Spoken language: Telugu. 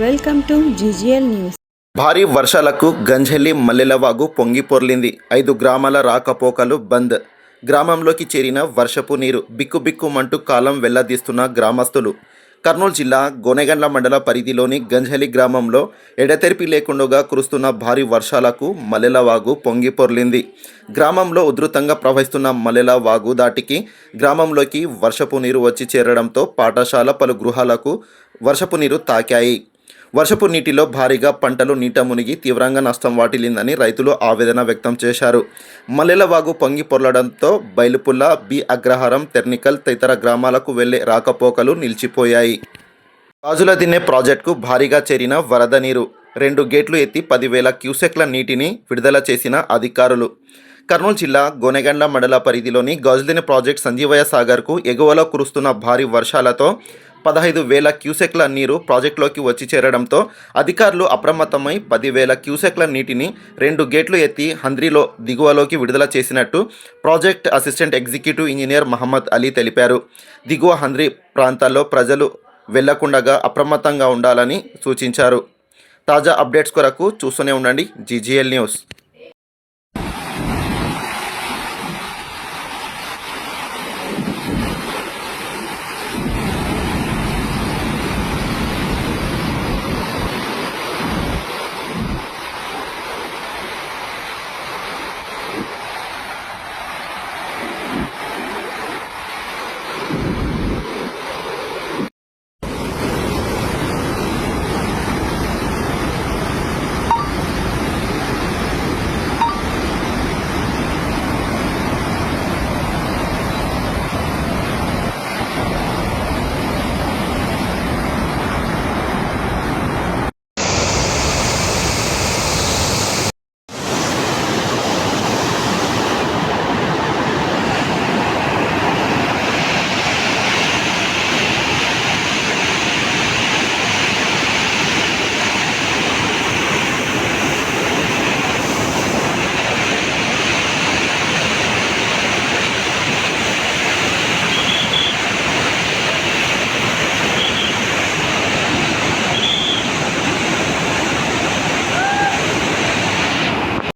Welcome to GGL news. భారీ వర్షాలకు గంజెల్లి మల్లెలవాగు పొంగిపొర్లింది ఐదు గ్రామాల రాకపోకలు బంద్. గ్రామంలోకి చేరిన వర్షపు నీరు బిక్కుబిక్కుమంటూ కాలం వెళ్ళదీస్తున్న గ్రామస్తులు. కర్నూలు జిల్లా గోనెగండ్ల మండల పరిధిలోని గంజలి గ్రామంలో ఎడతెరిపి లేకుండా కురుస్తున్న భారీ వర్షాలకు మల్లెలవాగు పొంగిపొర్లింది గ్రామంలో ఉధృతంగా ప్రవహిస్తున్న మల్లెల వాగు దాటికి గ్రామంలోకి వర్షపు నీరు వచ్చి చేరడంతో పాఠశాల పలు గృహాలకు వర్షపు నీరు తాకాయి. వర్షపు నీటిలో భారీగా పంటలు నీట మునిగి తీవ్రంగా నష్టం వాటిల్లిందని రైతులు ఆవేదన వ్యక్తం చేశారు. మల్లెలవాగు పొంగి పొర్లడంతో బయలుపుల్ల బి అగ్రహారం తెర్నికల్ తదితర గ్రామాలకు వెళ్ళే రాకపోకలు నిలిచిపోయాయి. గాజుల దినే ప్రాజెక్టుకు భారీగా చేరిన వరద నీరు రెండు గేట్లు ఎత్తి పదివేల క్యూసెక్ల నీటిని విడుదల చేసిన అధికారులు. కర్నూలు జిల్లా గోనెగండ్ల మండల పరిధిలోని గాజుదిన్నె ప్రాజెక్ట్ సంజీవయ సాగర్కు ఎగువలో కురుస్తున్న భారీ వర్షాలతో పదహైదు వేల క్యూసెక్ల నీరు ప్రాజెక్టులోకి వచ్చి చేరడంతో అధికారులు అప్రమత్తమై పదివేల క్యూసెక్ల నీటిని రెండు గేట్లు ఎత్తి హంద్రీలో దిగువలోకి విడుదల చేసినట్టు project assistant executive engineer Mohammed Ali తెలిపారు. దిగువ హంద్రీ ప్రాంతాల్లో ప్రజలు వెళ్ళకుండగా అప్రమత్తంగా ఉండాలని సూచించారు. తాజా అప్డేట్స్ కొరకు చూస్తూనే ఉండండి. GGL news.